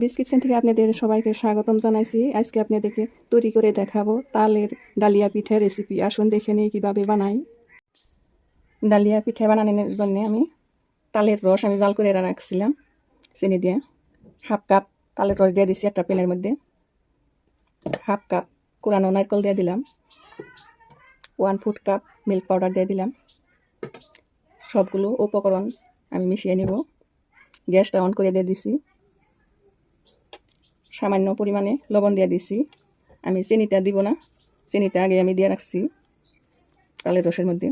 Biscuit kitchen থেকে আপনাদের সবাইকে স্বাগতম জানাইছি। আজকে আপনাদেরকে তৈরি করে দেখাবো তালের ডালিয়া পিঠে রেসিপি আসুন দেখে নিই কীভাবে বানাই। ডালিয়া পিঠে বানানোর জন্য আমি তালের রস আমি জাল করে রাখছিলাম চিনি দিয়ে। হাফ কাপ তালের রস দিয়ে দিছি একটা প্যানের মধ্যে। হাফ কাপ কোরানো নারকেল দিয়ে দিলাম। One fourth cup milk powder দিয়ে দিলাম। সবগুলো উপকরণ আমি মিশিয়ে নিব। গ্যাসটা অন করে দিয়ে দিছি। সামান্য পরিমাণে লবণ দিয়ে দিছি। আমি চিনিটা দিব না, চিনিটা আগে আমি দিয়ে রাখছি তালের রসের মধ্যে।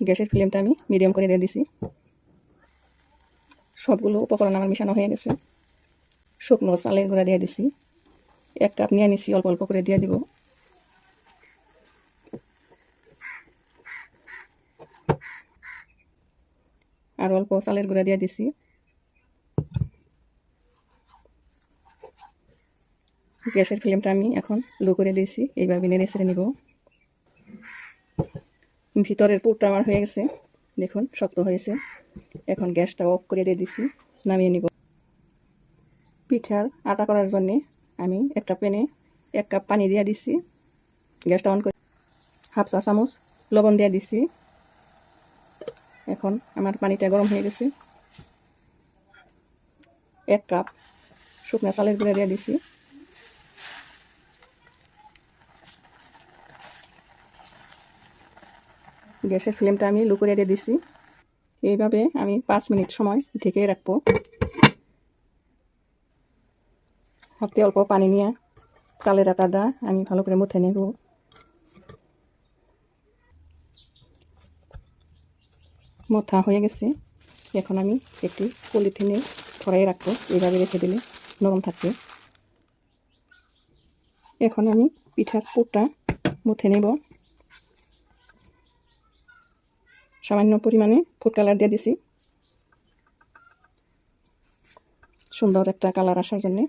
গ্যাসের ফ্লেমটা আমি মিডিয়াম করে দিয়ে দিছি। সবগুলো উপকরণ আমার মিশানো হয়ে গেছে। শুকনো চালের গুঁড়া দিয়ে দিছি। এক কাপ নিয়ে নিছি অল্প অল্প করে দিয়ে দিব। আর অল্প চালের গুঁড়া দিয়ে দিছি। গ্যাসের ফ্লেমটা আমি এখন লো করে দিয়েছি, এইভাবে নেড়ে ছেড়ে নিব। ভিতরের পুরটা আমার হয়ে গেছে, দেখুন, শক্ত হয়েছে। এখন গ্যাসটা অফ করে দিয়ে দিছি, নামিয়ে নিব। পিঠার আটা করার জন্যে আমি একটা প্যানে এক কাপ পানি দিয়ে দিছি। গ্যাসটা অন করে হাফ চা চামচ লবণ দিয়ে দিছি। এখন আমার পানিটা গরম হয়ে গেছে। এক কাপ শুকনা চালের গুঁড়া দিয়ে দিছি। গ্যাসের ফ্লেমটা আমি লো করে দিয়ে দিছি। এইভাবে আমি পাঁচ মিনিট সময় ঢেকে রাখব। হাতে অল্প পানি নিয়ে চালের আটাটা আমি ভালো করে মুথে নেব। মথা হয়ে গেছে। এখন আমি একটি পলিথিনে ছড়াই রাখব। এইভাবে রেখে দিলে নরম থাকবে। এখন আমি পিঠার পুরটা মুথে নেব। সামান্য পরিমাণে ফুড কালার দিয়ে দিছি। সুন্দর একটা কালার আসার জন্যে।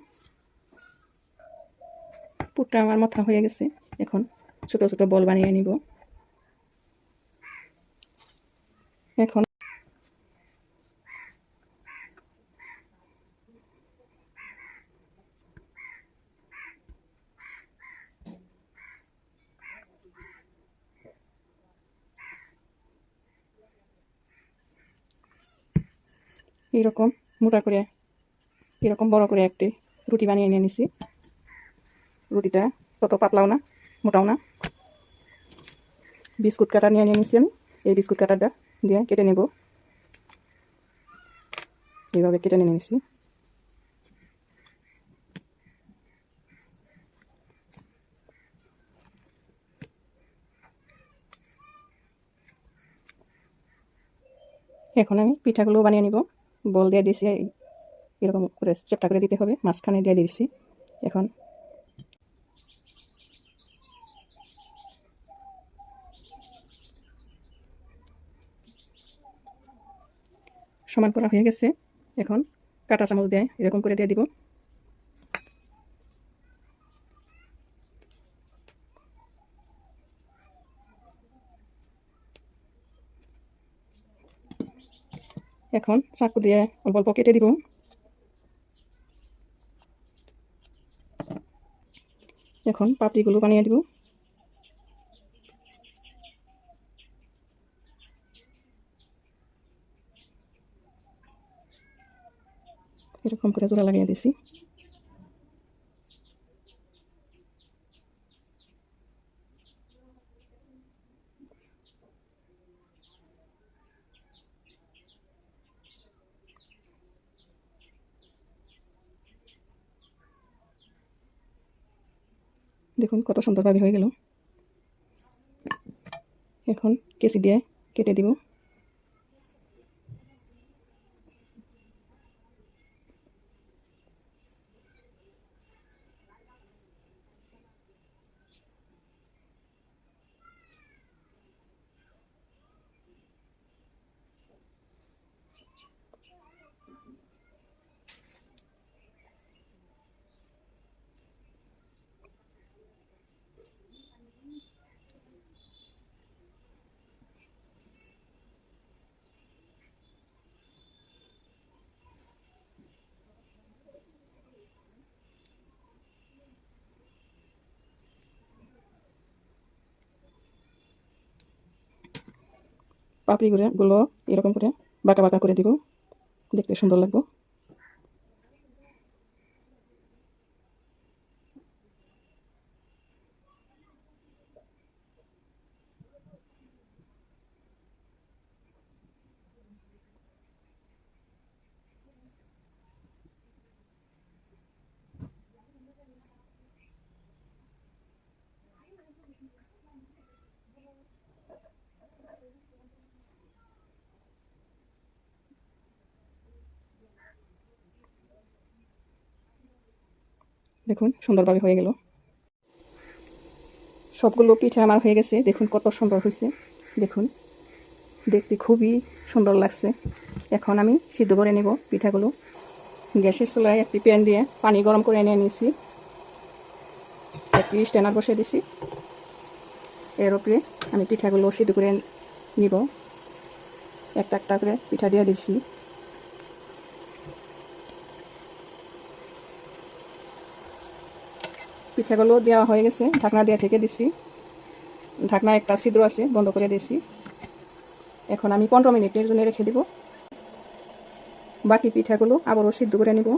পুরটা আমার মাথা হয়ে গেছে। এখন ছোট ছোট বল বানিয়ে নিব। এখন। এরকম মোটা করে এরকম বড় করে একটি রুটি বানিয়ে নিয়ে নিছি। রুটিটা তত পাতলাও না, মোটাও না। বিস্কুট কাটা নিয়ে নিয়ে নিছি আমি, এই বিস্কুট কাটাটা। দিয়ে কেটে নেব। এইভাবে কেটে নিয়ে নিছি। এখন আমি পিঠাগুলো বানিয়ে নিব। বল দিয়ে দিয়েছি এরকম করে চেপটা করে দিতে হবে, মাঝখানে দিয়ে দিয়েছি এখন সমান করা হয়ে গেছে। এখন কাটা চামচ দিয়ে এরকম করে দিয়ে দিব। এখন চাকু দিয়ে অল্প অল্প কেটে দিব। এখন পাপড়িগুলো বানিয়ে দিব। এরকম করে জোড়া লাগিয়ে দিছি। দেখুন কত সুন্দরভাবে হয়ে গেল। এখন কেসি দিয়ে কেটে দিব। পাপড়ি করে গুলো এরকম করে বাঁকা বাঁকা করে দিব। দেখতে সুন্দর লাগবে। দেখুন সুন্দরভাবে হয়ে গেল। সবগুলো পিঠা আমার হয়ে গেছে। দেখুন কত সুন্দর হয়েছে। দেখুন, দেখতে খুবই সুন্দর লাগছে। এখন আমি সিদ্ধ করে নেব পিঠাগুলো। গ্যাসের চুলায় একটি প্যান দিয়ে পানি গরম করে এনে নিয়েছি। একটি স্ট্যান্ডার বসিয়ে দিছি এর উপরে আমি পিঠাগুলো সিদ্ধ করে নিব। একটা একটা করে পিঠা দিয়ে দিচ্ছি। পিঠাগুলো দেওয়া হয়ে গেছে। ঢাকনা দিয়ে ঢেকে দিছি। ঢাকনা একটা ছিদ্র আছে, বন্ধ করে দিয়েছি এখন আমি পনেরো মিনিটের জন্য রেখে দিব। বাকি পিঠাগুলো আবারও সিদ্ধ করে নিব।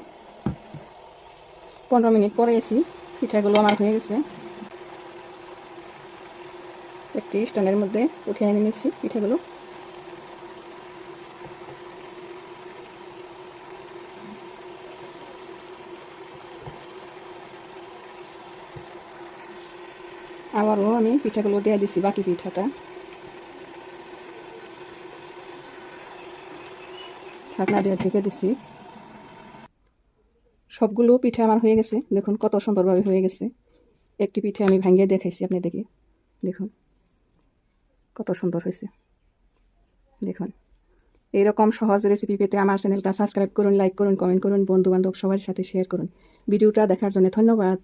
পনেরো মিনিট পরে এসি, পিঠাগুলো আমার হয়ে গেছে। একটি স্ট্যান্ডের মধ্যে উঠিয়ে নিচ্ছি পিঠাগুলো। আবারও আমি পিঠাগুলো দিয়ে দিছি, বাকি পিঠাটা। ঢাকনা দিয়ে ঢেকে দিছি। সবগুলো পিঠা আমার হয়ে গেছে। দেখুন কত সুন্দরভাবে হয়ে গেছে। একটি পিঠে আমি ভাঙিয়ে দেখাইছি আপনি দেখি। দেখুন কত সুন্দর হয়েছে। দেখুন। এইরকম সহজ রেসিপি পেতে আমার চ্যানেলটা সাবস্ক্রাইব করুন লাইক করুন কমেন্ট করুন বন্ধু বান্ধব সবার সাথে শেয়ার করুন। ভিডিওটা দেখার জন্য ধন্যবাদ।